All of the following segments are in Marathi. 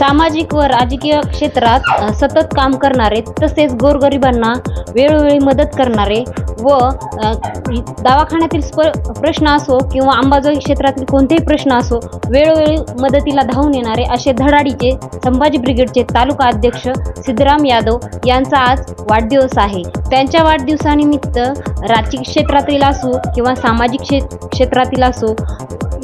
सामाजिक व राजकीय क्षेत्रात सतत काम करणारे तसेच गोरगरिबांना वेळोवेळी मदत करणारे व दवाखान्यातील स्प प्रश्न असो किंवा अंबाजोगाई क्षेत्रातील कोणतेही प्रश्न असो वेळोवेळी मदतीला धावून येणारे असे धडाडीचे संभाजी ब्रिगेडचे तालुका अध्यक्ष सिद्धराम यादव यांचा आज वाढदिवस आहे. त्यांच्या वाढदिवसानिमित्त राजकीय क्षेत्रातील असो किंवा सामाजिक क्षे क्षेत्रातील असो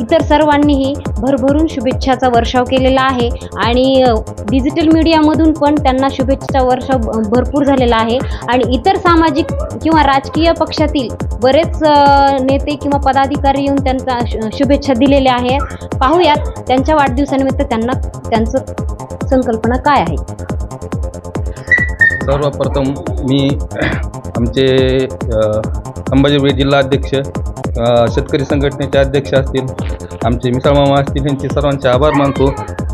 इतर सर्वांनीही भरभरून शुभेच्छाचा वर्षाव केलेला आहे. आणि डिजिटल मीडियामधून पण त्यांना शुभेच्छाचा वर्षाव भरपूर झालेला आहे. आणि इतर सामाजिक किंवा राजकीय पक्षातील बरेच नेते किंवा पदाधिकारी येऊन त्यांचा शुभेच्छा दिलेल्या आहेत. पाहूयात त्यांच्या वाढदिवसानिमित्त त्यांना त्यांचं संकल्पना काय आहे? सर्वप्रथम मी आमचे अ, जिल्हा अध्यक्ष शेतकरी संघटनेचे अध्यक्ष असतील आमचे मिसाळमामा असतील यांचे सर्वांचे आभार मानतो.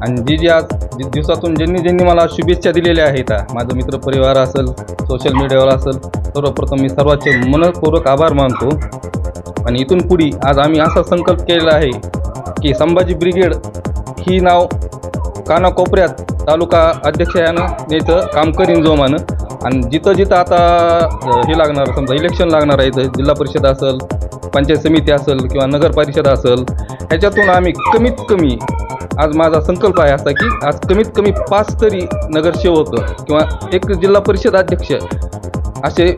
आणि जी जी आज दिवसातून ज्यांनी ज्यांनी मला शुभेच्छा दिलेल्या आहेत माझं मित्रपरिवार असेल सोशल मीडियावर असेल सर्वप्रथम मी सर्वांचे मनपूर्वक आभार मानतो. आणि इथून पुढे आज आम्ही असा संकल्प केलेला आहे की संभाजी ब्रिगेड ही नाव कानाकोपऱ्यात तालुका अध्यक्ष यानं न्यायचं काम करीन जोमानं. आणि जिथं जिथं आता हे लागणार समजा इलेक्शन लागणार आहे जिल्हा परिषद असेल पंचायत समिती असेल किंवा नगर परिषद असेल ह्याच्यातून आम्ही कमीत कमी आज माझा संकल्प आहे असा की आज कमीत कमी पाच तरी नगरसेवक किंवा एक जिल्हा परिषद अध्यक्ष असे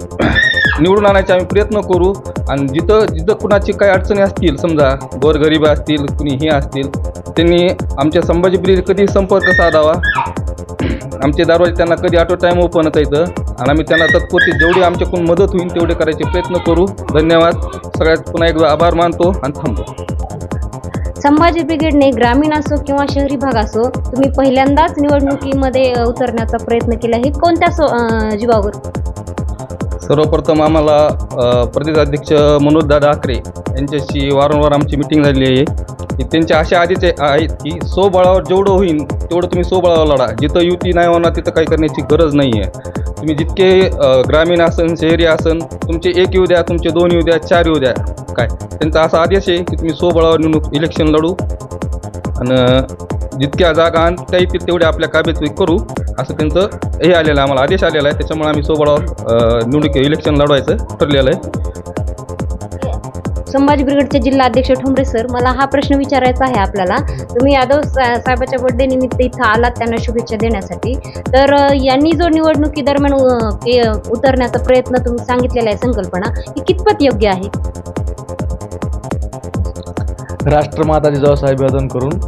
निवडून आणायचे आम्ही प्रयत्न करू. आणि जिथं जिथं कुणाची काही अडचणी असतील समजा गोरगरीब असतील कुणी हे असतील त्यांनी आमच्या संभाजी ब्रिज कधी संपर्क साधावा. आमचे दरवाजे त्यांना कधी ऑटो टाईम ओपन होता इथं? आणि आम्ही त्यांना तत्पुरती जेवढी आमच्याकडून मदत होईल तेवढे करायचे प्रयत्न करू. धन्यवाद. सगळ्यात पुन्हा एकदा आभार मानतो आणि थांबतो. संभाजी ब्रिगेडने ग्रामीण असो किंवा शहरी भाग असो तुम्ही पहिल्यांदाच निवडणुकीमध्ये उतरण्याचा प्रयत्न केला. हे कोणत्या जीवावर? सर्वप्रथम आम्हाला प्रदेशाध्यक्ष प्रदेश अध्यक्ष मनोजदादा आकरे यांच्याशी वारंवार आमची मिटिंग झालेली आहे. की त्यांच्या अशा आधीचे आहेत की सोबळावर जेवढं होईल तेवढं तुम्ही सोबळावर लढा. जिथं युती नाही होणार तिथं काही करण्याची गरज नाही आहे तुम्ही जितके ग्रामीण असन शहरी असन तुमचे एक येऊ द्या तुमचे दोन येऊ द्या चार येऊ द्या. काय? त्यांचा असा आदेश आहे की तुम्ही सोबळावर निवडणूक इलेक्शन लढू. आणि जितक्या जागा आण त्या येतील तेवढ्या आपल्या काब्यात करू. असं त्यांचं हे आलेलं आहे आम्हाला आदेश आलेला आहे. त्याच्यामुळे आम्ही सोबळावर निवडणूक इलेक्शन लढवायचं ठरलेलं आहे. संभाजी ब्रिगेडचे जिल्हा अध्यक्ष ठोंबरे सर मला हा प्रश्न विचारायचा आहे आपल्याला. तुम्ही यादव साहेबाच्या बर्थडे निमित्त इथं आलात त्यांना शुभेच्छा देण्यासाठी. तर यांनी जो निवडणुकी दरम्यान उतरण्याचा प्रयत्न तुम्ही सांगितलेला आहे संकल्पना ही कितपत योग्य आहे? राष्ट्रमाता जिजाऊसाहेब यादन करून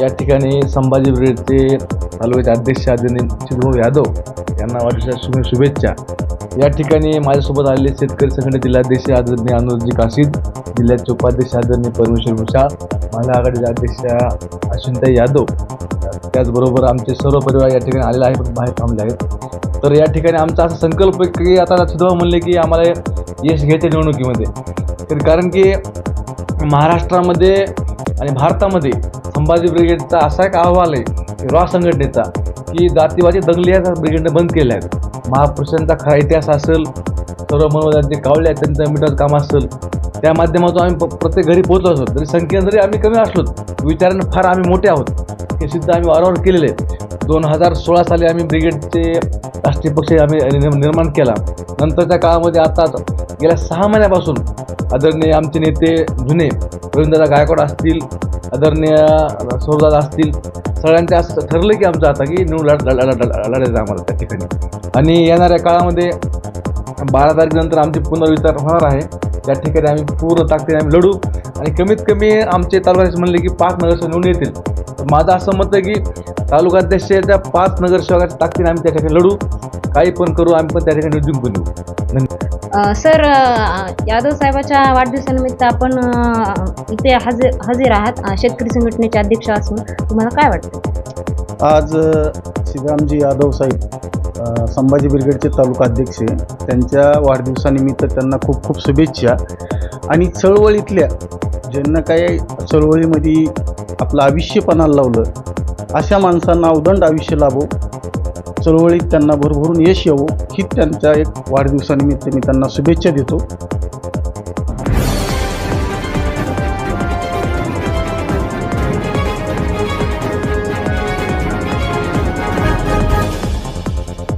या ठिकाणी संभाजी ब्रिगेडचे तालुक्याचे अध्यक्ष आदरणीय चित्रभाऊ यादव यांना वाढदिवसाच्या शुभ शुभेच्छा. या ठिकाणी माझ्यासोबत आलेले शेतकरी संघटने जिल्हाध्यक्ष आदरणीय अनुजी काशीद जिल्ह्याचे उपाध्यक्ष आदरणीय परमेश्वर भूषा महिला आघाडीचे अध्यक्ष अश्विनताई यादव. त्याचबरोबर आमचे सर्व परिवार या ठिकाणी आलेले आहे पण बाहेर थांबले आहेत. तर या ठिकाणी आमचा असा संकल्प की आता सुद्धा म्हणले की आम्हाला यश घ्यायचे निवडणुकीमध्ये. तर कारण की महाराष्ट्रामध्ये आणि भारतामध्ये संभाजी ब्रिगेडचा असा एक अहवाल आहे रॉ संघटनेचा की जातीवादी दंगली या ब्रिगेडने बंद केल्या आहेत महापुरुषांचा खरा इतिहास असेल सर्व मनोरंजन कावले आहेत त्यांचं मिठाचं काम असेल त्या माध्यमातून आम्ही प- प्रत्येक घरी पोहोचलो असतो तरी संख्येने जरी आम्ही कमी असलो विचारानं फार आम्ही मोठे आहोत. हे सिद्ध आम्ही वारंवार केलेले आहेत. दोन हजार सोळा साली आम्ही ब्रिगेडचे राष्ट्रीय पक्ष आम्ही निर्माण केला. नंतरच्या काळामध्ये आता गेल्या सहा महिन्यापासून आदरणीय आमचे नेते जुने रवींद्रदा गायकवाड असतील आदरणीय सौदादा असतील सगळ्यांचे असं ठरलं की आमचं आता की निवडून लढ लढायचं आम्हाला त्या ठिकाणी. आणि येणाऱ्या काळामध्ये बारा तारखेनंतर आमचे पुनर्विचार होणार आहे. त्या ठिकाणी आम्ही पूर्ण ताकदीने आम्ही लढू. आणि कमीत कमी आमचे तालुक्याचे म्हणले की पाच नगरसेवक निवडून येतील. तर माझं असं मत आहे की तालुकाध्यक्षाच्या पाच नगरसेवकाच्या ताकदीने आम्ही त्या ठिकाणी लढू. काही पण करू आम्ही पण त्या ठिकाणी जिंकून येऊ अ, सर अ, यादव साहेबाच्या वाढदिवसानिमित्त आपण अ, इथे हजर हजर आहात अ, शेतकरी संघटनेचे अध्यक्ष असून. तुम्हाला काय वाटतं? आज अ, श्रीरामजी यादव साहेब अ, संभाजी ब्रिगेडचे तालुका अध्यक्ष त्यांच्या वाढदिवसानिमित्त त्यांना खूप खूप शुभेच्छा. आणि चळवळीतल्या ज्यांना काय चळवळीमध्ये आपलं आयुष्य पणाला लावलं अशा माणसांना अवदंड आयुष्य लाभो. चळवळीत त्यांना भरभरून यश येवो ही त्यांच्या एक वाढदिवसानिमित्त मी त्यांना शुभेच्छा देतो.